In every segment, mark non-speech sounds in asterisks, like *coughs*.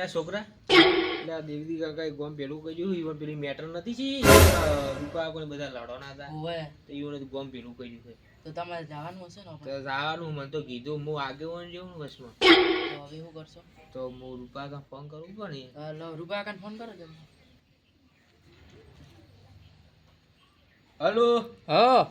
અલ્યા છોકરા? અલ્યા દેવદી કાકાએ ગોમ પેલું કહ્યું ઈવન પેલી મેટર નથી છે રૂપા કોઈ બધા લડવાના હતા. ઓવે તો ઈવન ગોમ પેલું કહ્યું છે. તો તમારે જવાનું હશે ને તો જવાનું મને તો કીધું હું આગેવાન જેવું ને તો હવે શું કરશો? તો હું રૂપા કાકા ફોન કરવું પડે અ, લો રૂપા કાકા ફોન કરો તમે હલો? હા.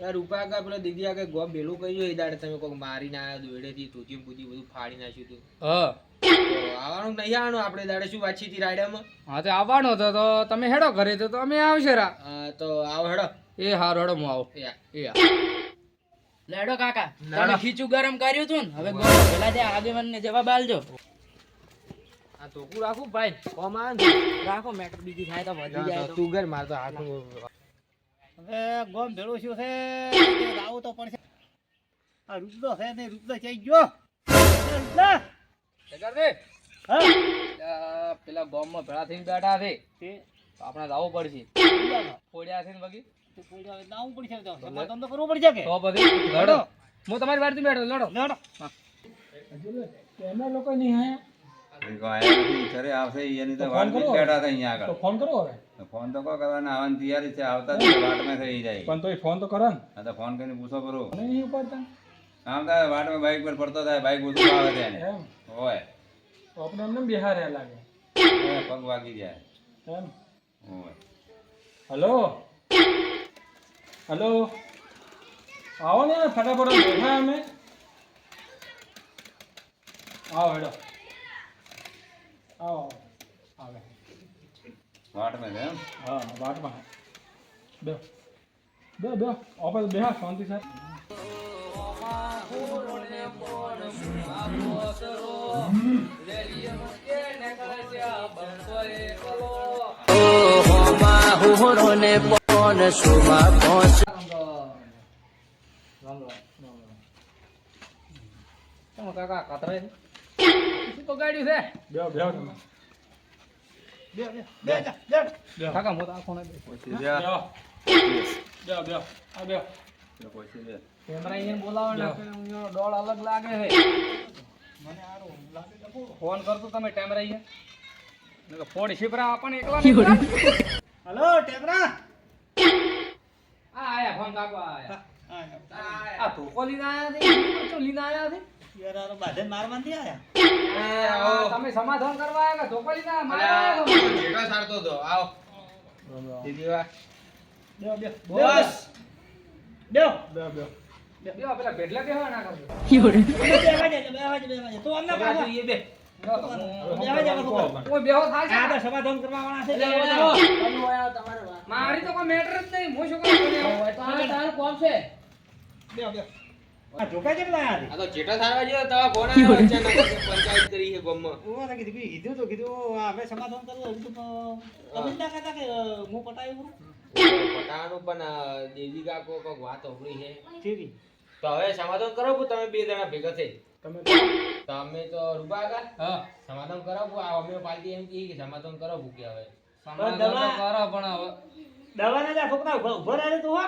યાર રૂપા કાકા પેલા દીદી આગળ ગોમ પેલું કહ્યું એ દાડે તમે કોઈક મારીને આવ્યા દોડેથી તૂટી બુધી બધું ફાડી નાખ્યું હતું. હા. તો આવવાનું નહીં આવવાનું આપણે દાડે શું વાંચી હતી રાયડામાં? હા તો આવવાનો હતો તો તમે હેડો ઘરે તો અમે આવશે રા. તો આવો હેડો. એ હારો હેડો હું આવો. એ. લેડો કાકા તમે ખીચું ગરમ કર્યું હતું ને હવે પેલા જે આગેવાનને જવાબ આલજો આ ટોકું રાખું ભાઈ કોમ આવે રાખો મેટર બીજી થાય તો વધી જાય તો. તું ઘર માર તો હાથ હવે ગોમ ભેળું શું છે? *coughs* આવું તો પડશે. આ રૂપડો છે ને રૂપડો ચાઈ ગયો. આ પેલા બોમ્બમાં ભેળા થઈને બેઠા છે. તે? તો આપણે લાવવું પડશે. ફોડ્યા છે ને બાકી તે તો તો. તો હું તમારી બેઠો લડો. લડો. લોકો નહીં ઘરે આવશે એની તો વાટ બેઠા હતા અહીંયા આગળ. ફોન કરો હવે. તો ફોન તો કો કરવાના? આવવાની તૈયારી છે આવતા જ વાટમાં થઈ જાય. પણ તોય ફોન તો કરો ને. હા તો ફોન કરીને પૂછો કરો નહીં ઉપાડતા. આમ થાય વાટમાં બાઇક પર પડતો થાય બાઈક બધું આવે છે. હોય. તો આપણે એમને બિહાર લાગે. પગ વાગી જાય. એમ? હોય. હલો? હલો? આવો ને ફટાફટ બેઠા અમે. આવો હેડો. આવો આવો. વાટમાં એમ? હા વાટમાં. બે. બે બે. ઓફિસ બેહા શાંતિ સર બોલાવો ને ડોળ અલગ લાગે છે ફોન કરતો તમે ટેમરા અહીંયા? ફોડ શિપરા આપણને એકલા? હલો ટેકરા આ આયા ફોન કાકો આયા. આ ધોકો લઈને આયા છે? લઈને આયા છે? યાર બાધે મારવા નથી આયા? તમે સમાધાન કરવા આયા કે ધોકો? મારવા આયા સારતો હતો. આવો. દીદી વા બે બે. બસ. બે. બે બે. મારી તો કોઈ મેટર જ નહીં. હું શું છું? કેમ લાયા આ તો સારવા જેવો તવા ફોન આવ્યો? પંચાયત કરી છે ગામમાં. તો કીધું કીધું તો કીધું હવે સમાધાન કરવું હતું તો તમે ના કહેતા કે હું પટાવી કરું પણ દેવી કાકો કોક વાત હોભળી છે. ઠીક તો હવે સમાધાન કરાવો તમે બે જણા ભેગા થઈ. તમે *coughs* તમે તો રૂપા કાકા હા. સમાધાન કરાવો. આ અમે પાર્ટી એમ કહી કે સમાધાન કરાવો કે હવે. સમાધાન કરો પણ હવે. દવા ના જા છોકરા ઊભો ઊભો રહે તો હો.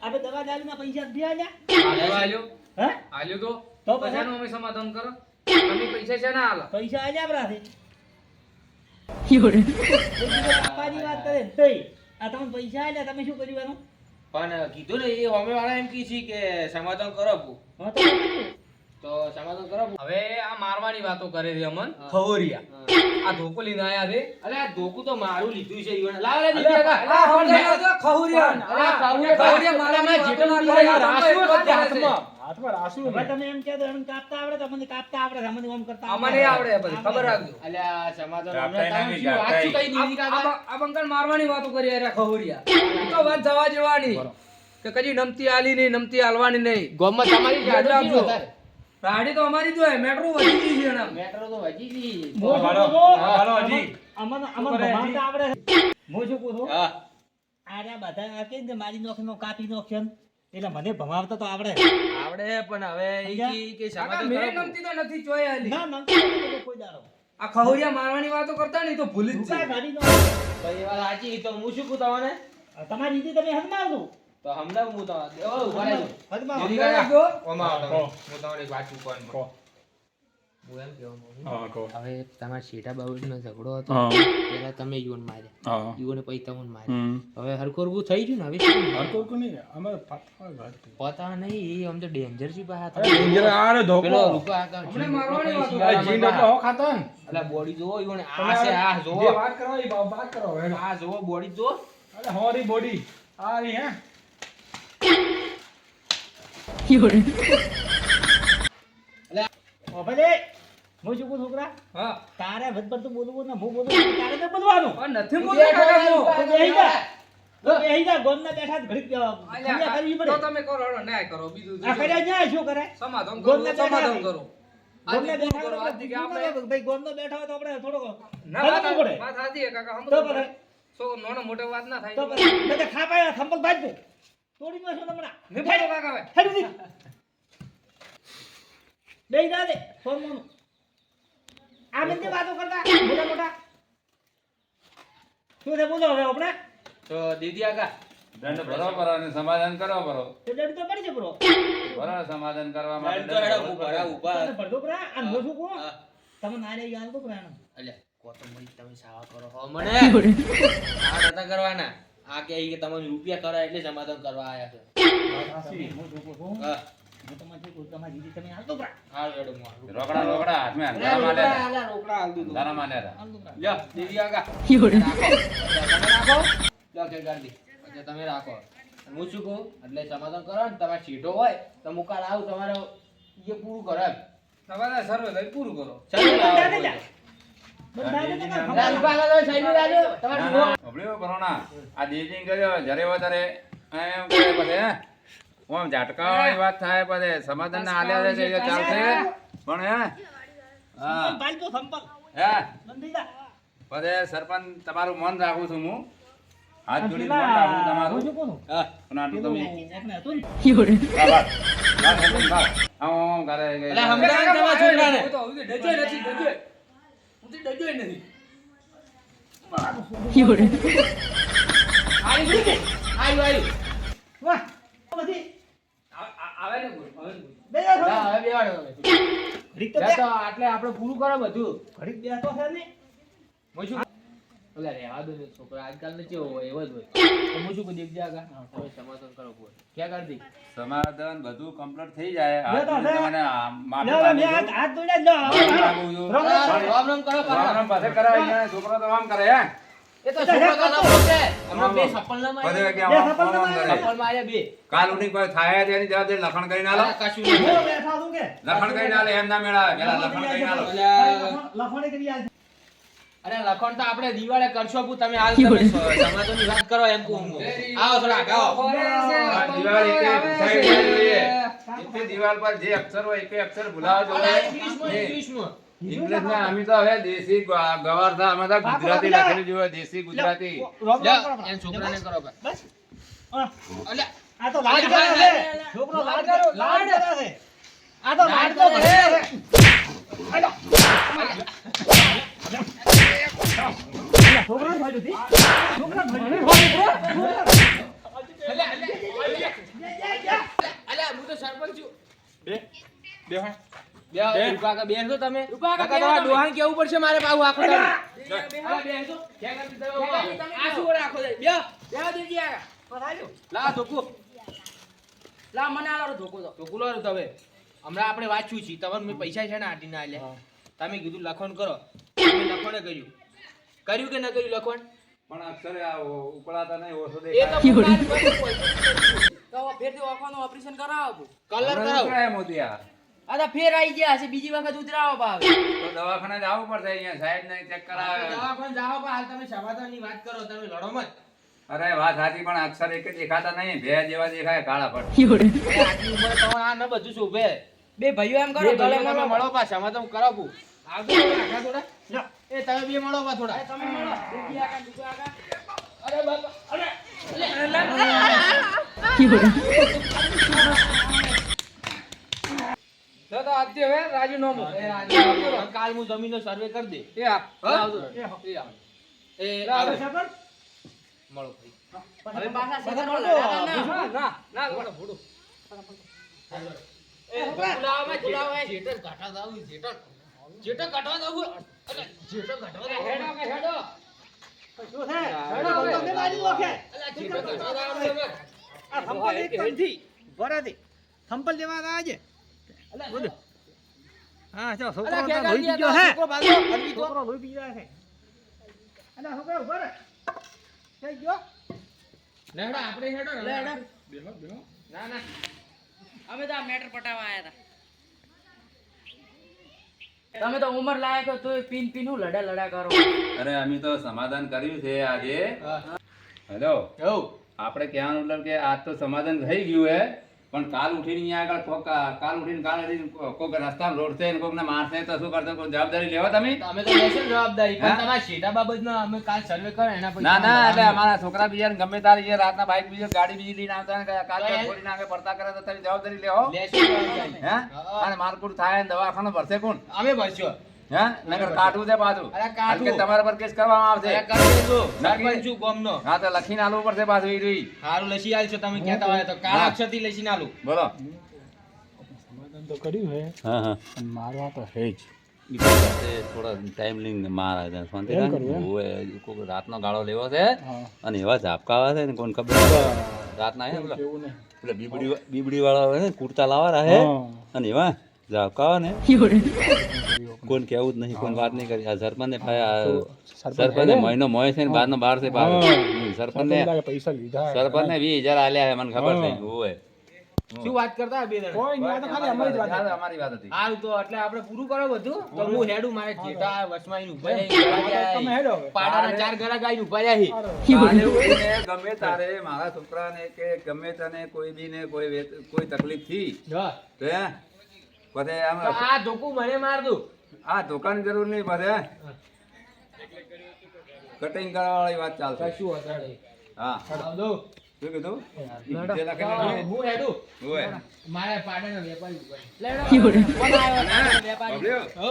આપણે દવા દારૂના પૈસા દે આલ્યા. આલ્યો, આલ્યો. હે? આલ્યો તો? તો પછી? અમે સમાધાન કરો. તમે પૈસા છે ના આલા. પૈસા આલ્યા યોડે આપવાની વાત કરે તઈ આ તમે પૈસા આલ્યા તમે શું કર્યું પણ કીધું ને એ હોમે વાળા એમ કી છે કે સમાધાન કરો તો સમાધાન કરો હવે આ મારવાની વાતો કરે છે અમન. ખવરિયા. આ ધોકો લઈને આયા છે. અલે આ ધોકું તો મારું લીધું છે ઈવન લાવ કર્યો ખવરિયા. ખવરિયા. મારામાં જેટલું ના કરે, રાસુ છે. હાથમાં રાસુ હવે તમે એમ કહો તો એમ કાપતા આવડે તો અમને કાપતા આવડે અમને ઓમ કરતા અમને આવડે. બધી ખબર રાખજો. અલે સમાધાન જાપતાય હમણાં શું વાત શું જાપતાય. કહી દીદી આ કાકા? આ બંગાળ મારવાની વાતો કરી રહ્યા ખવરિયા તો વાત જવા જેવાની કે કદી નમતી આલી નહીં નમતી આલવાની નહીં. ગામમાં તમારી ગાડી. તો અમારી જો મેટ્રો વધી ગઈ છે એના મેટ્રો તો વજી ગઈ હાલો, હાલો હજી. અમને અમને કરે આવડે. હું શું કહું હા. આર્યા બધા કે મારી કાપી નોખ્યો ને. એટલે મને ભમાવતા તો આવડે. આવડે પણ હવે ઈ કે નમતી તો નથી જોઈ આલી ના નમતી કોઈ દાડો. આ ખહુરિયા મારવાની વાતો કરતા નહીં તો ભૂલી જ જાય. ગાડી નો તો એ વાત સાચી તો હું શું કહું તમને? તમારી રીતે તમે હદમાવજો તો હમણાં હું તો દેવો ઊભા રહેજો હમણાં. કહો. હું તમને એક વાત કહો. હવે તમારા શેઠા બાબતનો ઝઘડો હતો પેલા તમે યુવન માર્યા. હા. પછી તમને માર્યા. હવે હરખું હરખું થઈ ગયું ને હવે શું? હર કોઈ કોઈ નહીં અમારે પાછા પતા નહીં એ આમ તો ડેન્જર છે પાછા ડેન્જર આરે ધોકો. પેલો રૂપા આકા હમણાં મારવાની વાત આ જીન તો હો ખાતા ને. અલા બોડી જોવો યુવન આ છે આ જે જોવો. વાત કરો એ વાત કરો. આ જોવો બોડી જો અરે હોરી બોડી. આ રી હે. ઓ ભલે. હું શું કહું છોકરા? હા. તારે વધ પડતું બોલવું ને હું બોલું તારે તો બોલવાનું. નથી બોલતો કાકા હું. તો. બેહી જા. તો બેહી જા ગોમના બેઠા જ ઘડીક અ, અલ્યા, તો તમે કરો હેડો, ન્યાય કરો બીજું આ કર્યા ન્યાય શું કરે? સમાધાન કરો સમાધાન હોય. કરો. ગોમના બેઠા કરો, તો આપણે આપણે ભાઈ ગોમનો બેઠા હોય તો આપણે થોડોક ના વાત પડે. વાત સાચી છે કાકા તો પડે. સો નાનો મોટો વાત ના થાય. તો નકર ખાપાય તોડી નાખો હમણાં. નહીં બોલો કાકા હવે. હેડ દી બેહી જા દે ફોર્મનું આ બધી વાતો કરતા. મોટા મોટા. શું છે? બોલો હવે આપણે. તો દીદી આકા દંડ ભરો ભરો અને સમાધાન કરો ભરો તો દડી તો પડી છે ભરો સમાધાન કરવા માટે તો હેડો ઊભા ઊભા તમે પડદો આ નો શું કહો તમે ના રે યાર તો પરા અલ્યા કોથમરી તમે સાવા કરો હો મને. *laughs* સાવા નતા કરવાના. આ કે કે તમને રૂપિયા કરવા એટલે સમાધાન કરવા આયા છે. હું શું કહું હા હું તમારે શું કહું તમારી દીદી તમે હાલ તો પરા હાલ હેડો હું હાલું. રોકડા રોકડા હાથમાં અંધારા માં રોકડા, રોકડા હાલ દીધું. અંધારા માં લેતા. હાલ તો પરા લ્યો, દીદી આગા. રાખો. તમે રાખો. લ્યો, કે ગાડી. એટલે તમે રાખો હું શું કહું એટલે સમાધાન કરો ને તમારે સીટો હોય તો મુકાલ કાલ આવું તમારે એ પૂરું કરો એમ તમારે સર્વે થઈ પૂરું કરો? આ દેજીને કર્યો, જ્યારે વધારે એમ કરે પછી, હે? ઓમ ઝાટકાવાળી વાત થાય પછી સમાધાન ના આલે છે ચાલશે પણ હે? હા. પછી સરપંચ તમારું મન રાખું છું હું. હાથ જોડી મન રાખું હું તમારું શું કહું હા. પણ આટલું તમે? આયુ, આયુ. વાહ બધી આવે ને બોલ, આવે ને બોલ. બે જા જા, થોડું. હવે બેહાડો હવે. ઘડીક તો જા બે. તો આટલે આપણે પૂરું કરો બધું ઘડીક બે છે ને હું શું ઓલા રહેવા દો ને છોકરા આજકાલ ને કેવો હોય એવો જ હોય તો હું શું કહું દેખજે આગા સમાધાન કરો બોલ ક્યાં કરી દી સમાધાન બધું કમ્પ્લીટ થઈ જાય તો આ માફી લે, લે, માંગુ છું. હાથ- હાથ જ લો. માફી માંગુ છું. રોમ, રોમ, રોમ. રામ રામ કરો રામ રામ પાસે કરાય છોકરો તો આમ કરે હે એ તો છોકરો ના બોલશે. હમણાં બે સપન ના માર્યા. કે સફળ ના કરે. સપન માર્યા બે કાલ ઉઠી કોઈ થાય તેની જવાબદારી લખણ કરીને આલો અલા, કશું હું બેઠા છું કે? લખણ કરીને આલે એમ ના મેળાવે પેલા લખણ કરીને આલો અલ્યા. લખોણે કરી આલ. અરે લખણ તો આપણે દિવાળે કરશો પણ તમે હાલ તમે સમાધાનની વાત કરો એમ કહું હું. આવો થોડા જોઈએ. એકે પર જે અક્ષર હોય તે અક્ષર ભૂલાવો જોઈએ ઇંગ્લિશમાં, નહીં. ઇંગ્લિશમાં. ઇંગ્લિશમાં અમે તો હવે દેશી ગવાર થા અમે તો ગુજરાતી લખેલું જોઈએ દેશી ગુજરાતી. એન છોકરાને કરો બસ. હા. આ તો લાડ કરે છે. છોકરો લાડ કરો, લાડ. કરે છે. આ તો લાડ તો કરે. છે. અલ્યા, છોકરાને ભાડ્યું હતી? છોકરાને ભાડ્યું હતી? અલ્યા, અલ્યા, અલ્યા. અલ્યા, હું તો સરપંચ છું. બે બે હા. બેસો તમે. ડોહાને કેવું પડશે મારે આખો બેસો. ધોકું. લા મને આલો ધોકો ધોકું લો તમે. હમણાં આપણે વાંચ્યું છે. તમારે મેં પૈસા છે ને આટીને લે તમે કીધું લખણ કરો. લખણે કર્યું. કર્યું કે ન કર્યું લખણ? પણ અક્ષરે ઉકળાતા નહીં ઓછો દેખાય. તો ઓપરેશન કરાવો કલર કરાવો. મોદી. આ. તો ફેર આવી ગયા છે બીજી વખત ઉતરાવો ભાવ. તો દવાખાને જવું પડશે અહીંયા સાહેબ ને ચેક કરાવે. દવાખાને જાવ પણ હાલ તમે સમાધાનની વાત કરો તમે લડો મત. અરે વાત સાચી પણ અક્ષર એક જ દેખાતા નહીં. બે જેવા દેખાય કાળા પડ અરે આટલી ઉંમરે તમારે આ ન બધું શોભે બે? ભાઈઓ એમ કરો બે મને મળો. પા સમાધાન કરાવું આગળ આગળ થોડા. એ તમે બે મળો પા થોડા. તમે મળો. આગળ દુગા આગા અરે બાપા અરે. તો આજથી હવે રાજીનામું. એ કાલ હું જમીનનો સર્વે કરી દે એ આપ. એ આપ. એ આવે. હવે મળો ભાઈ. હવે પાછા બધા મળો. ના. ના, ના, ના, બોલો, બોલો. એ બોલાવો, બોલાવો, એ જેઠર ઘાટા દાવું, જેઠર. જેટો કટવા અલે જેટો કટવા દઉં હેડો કે હેડો. શું છે? હેડો ઓકે અલે કટવા આ થંપલ એક તમથી ભરાતી આજે. બોલ. હા ચો છોકરો લોહી ગાડી હે. છોકરો ભાગો અરવી તો છોકરો લોહી પી જાય છે અને હવે ઊભો રહે. થઈ ગયો. લે આપણે હેડો લે બેહો બેહો. ના ના. અમે તો આ મેટર પટાવવા આયા હતા. તમે તો ઉંમર લાયક હો તોય પીન પીન હું લડા લડા કરો. અરે અમે તો સમાધાન કર્યું છે આજે. હેલો આપણે કહેવાનું મતલબ કે આજ તો સમાધાન થઈ ગયું હે. પણ કાલ ઉઠીને અહીંયા આગળ કોક કાલ ઉઠીને કાલ કોક રસ્તામાં રોડશે ને કોકને મારશે તો શું કરશો? કોઈ જવાબદારી લેવા તમે? અમે તો લેશે જવાબદારી પણ? તમારા શેઠા બાબતનો અમે કાલ સર્વે કરે એના પછી ના ના એટલે અમારા છોકરા બીજા ને ગમે તારે જે રાતના બાઈક બીજો ગાડી બીજી લઈને આવતા ને કાલ છોડીને આગળ પડતા કરે તો તમે જવાબદારી લેવો. લેશે હા. અને મારકુટ થાય ને દવાખાનું ભરશે કોણ? અમે ભરશો. હે? નગર કાઢવું છે પાછું. અરે કાઢવું. કારણ કે તમારા પર કેસ કરવામાં આવશે. અરે કરી દેજો. બાકી- સરપંચ છું ગામનો. હા તો લખીને આલવું પડશે પાછું ઈ રહ્યું. હારું લસી આલશો તમે કહેતા હોય તો કાળા અક્ષરથી લસીને આલું. બોલો. તો કર્યું હે હા. હા મારવા તો હે જ. થોડા ટાઈમ લઈને મારા છે શાંતિ એમ રાખ. કરવું એમ? ઓવે, કોક રાતનો ગાળો લેવો છે. અને એવા ઝાપકા આવે છે ને કોણ ખબર રાતના હે પેલા? બીબડી બીબડી વાળા હોય ને કુર્તા લાવા રહે અને એવા ઝાપકા આવે ને કોણ કેવું જ નહીં કોણ વાત નહીં કરી આ સરપંચને સરપંચ સરપંચને? મહિનો મોય છે ને બહારનો બહાર છે બહાર હા. સરપંચને. સરપંચને વીસ હજાર આલ્યા છે મને ખબર. છે ઓવે શું વાત કરતા બે જણા? કોઈ નહીં, આ તો ખાલી અમારી વાત હતી. અમારી વાત હતી હાલ તો એટલે આપણે પૂરું કરો બધું તો હું હેડું મારે જેટા વસમાઈ નું ઊભા તમે હેડો પાડાના ચાર ગળા ગાઈને નું છે. ગમે તારે મારા છોકરાને કે ગમે તને કોઈ બી ને કોઈ કોઈ તકલીફથી હા. તો પછી આમ આ ધોકું મને માર દઉં આ ધોકાની જરૂર નહીં પછી કટિંગ કરવા વાળી વાત ચાલશે. કશું વાંધો હા. આવ શું કીધું? લડો. જે લખેલું હા, હતું? હું હેડું. ઓવે. મારે પાડાના વેપારી લેડો. કોણ આવ્યો? વેપારી. બાબલ્યો, હઉ.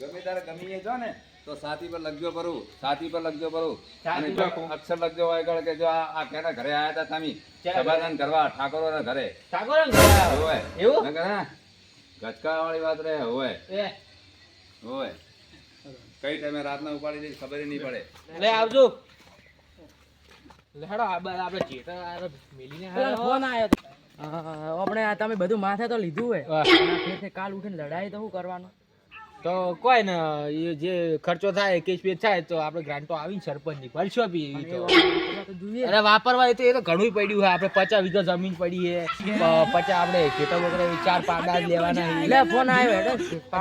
ગમે તારે ગમી એ જો ને તો સાથી પર લખજો ભરું. સાથી પર લખજો ભરું. અક્ષર લખજો આગળ કે જો આ આ કેના ઘરે આયા હતા તમે સમાધાન કરવા ઠાકોરોના ઘરે. ઠાકોર ને ઘરે. હોય. એવું? નકર વાળી વાત રહે હોય. હોય. કઈ ટાઈમે રાતના ઉપાડી દઈ ખબર નહીં પડે. લે આવજો. લેડો હેડો આ બાર આપણે જેઠા આ મેલીને. ફોન આવ્યો આપણે તમે બધું માથે તો લીધું હોય. કાલ ઉઠીને લડાઈ તો શું કરવાનું? તો કોઈ ને એ જે ખર્ચો થાય કેશ પે થાય તો આપણે ગ્રાન્ટો તો આવી સરપંચની ભરશો બી એવી તો અરે વાપરવા એ તો એ તો ઘણું પડ્યું છે. આપણે પચાસ વીઘા જમીન પડી છે. પચાસ આપણે ખેતર વગેરે ચાર પાડા જ લેવાના એટલે ફોન આવ્યો હેડો.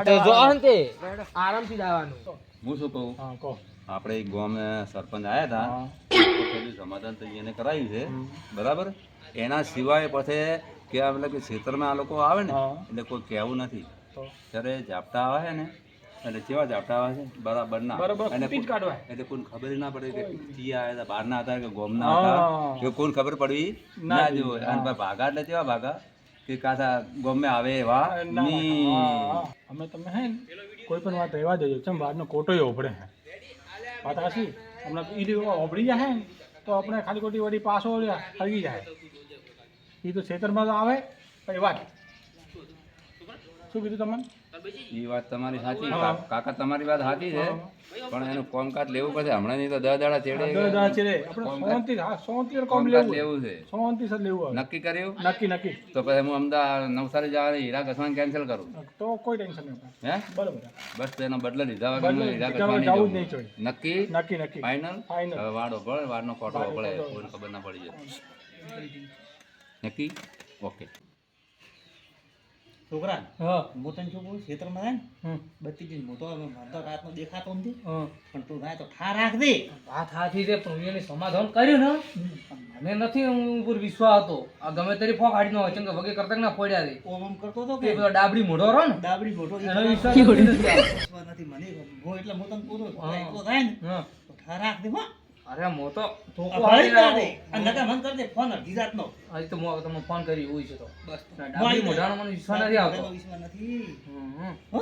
તો જો અંતે આરામથી દાવાનું હું શું કહું? હા કહો. આપણે એક ગામે સરપંચ આવ્યા હતા. પેલું સમાધાન તો એને કરાયું છે. બરાબર? એના સિવાય પછી કે આ મતલબ કે ક્ષેત્રમાં આ લોકો આવે ને એટલે કોઈ કહેવું નથી. તો. ઝાપટા આવે ને એટલે જેવા ઝાપટા આવે છે? બરાબર ના. અને કૂટી એટલે કોઈ ખબર ના પડે કે થી આવ્યા હતા બહારના હતા કે ગોમના. હતા. કે કોઈ ખબર પડવી ના જોઈએ. અને ભાગા એટલે કેવા ભાગા? કે કાથા ગોમે આવે એવા અમે તમે હે કોઈ પણ વાત રહેવા દેજો. ચમ બહારનો કોટો ઉભરે હે વાત હાચી હમણાં ઈ ઓભળી જાય તો આપણે ખાલી ખોટી વળી પાછો હળગી જાય. એ તો ખેતરમાં તો આવે પછી વાત શું કીધું તમને? એ વાત તમારી સાચી. કાકા તમારી વાત સાચી છે. પણ એનું કોમકાજ લેવું પડશે. હમણાં નહીં તો દસ દાડા છેડે દસ દાડા છેડે. આપણે હા કોમ લેવું. લેવું છે. સર લેવું નક્કી કર્યું? નક્કી નક્કી. તો પછી હું અમદાવાદ નવસારી જવાની હીરા ઘસવાનું કેન્સલ કરું. તો કોઈ ટેન્શન નહીં હે? બરાબર. બસ તેનો બદલો લીધા વગર હીરા ઘસવાની જવું નહીં. નક્કી? નક્કી નક્કી. ફાઇનલ ફાઇનલ વાડો પડે વાડનો કોટો પડે કોઈને ખબર ના પડી જાય. નક્કી? ઓકે. છોકરા હું. તને શું કહું? ખેતરમાં જાય ને મોટો હવે મને તો રાતનો દેખાતો નથી. પણ તું થાય તો ઠા રાખ દે. વાત હાથી છે એને સમાધાન કર્યું ને? મને નથી હું ઉપર વિશ્વાસ હતો. આ ગમે તેરી ફોક હાડી નો ચંગ વગે કરતા ના પડ્યા રે ઓમ ઓમ કરતો હતો કે? ડાબડી મોઢો રો ને ડાબડી મોઢો એનો વિશ્વાસ નથી. મને હું એટલે હું તને પૂરો એટલો થાય ને. હા. તો ઠાર રાખ દે હો. અરે મો તો ધોકો ના દે. અને નકા મન કર દે ફોન અડધી રાતનો આજે તો મો તમે ફોન કરી હોય છે તો. બસ. ડાબી મોઢાનો મને વિશ્વાસ નથી આવતો. વિશ્વાસ નથી. હમ, હમ. હો.